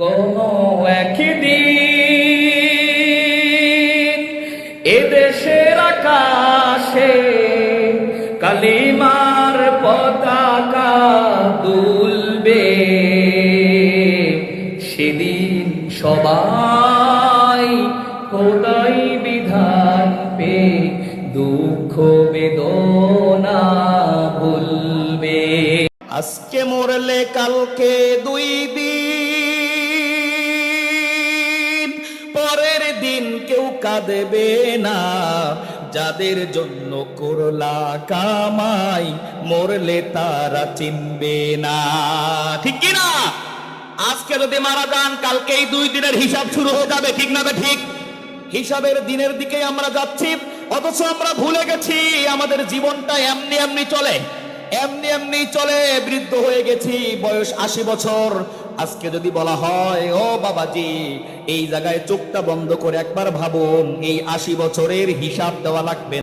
কোনো একদিন এদেশের আকাশে কালিমার পতাকা দুলবে সেদিন সবাই খোদাই বিধান পে দুঃখ বেদনা ভুলবে। আজকে মরলে কালকে দুই দিন কাঁদবে না। যাদের জন্য করলা কামাই, মরলে তারা চিনবে না। ঠিক কি না? আজকে যদি মারা যান, কালকেই দুই দিনের হিসাব শুরু হয়ে যাবে, ঠিক না ঠিক? হিসাবের দিনের দিকে আমরা যাচ্ছি, অথচ আমরা ভুলে গেছি, আমাদের জীবনটা এমনি এমনি চলে। এমনি এমনি চলে, বৃদ্ধ হয়ে গেছি, বয়স আশি বছর। আজকে যদি বলা হয়, ও বাবাজি, এই জায়গায় চোখটা বন্ধ করে একবার ভাবুন, এই আশি বছরের হিসাব দেওয়া লাগবে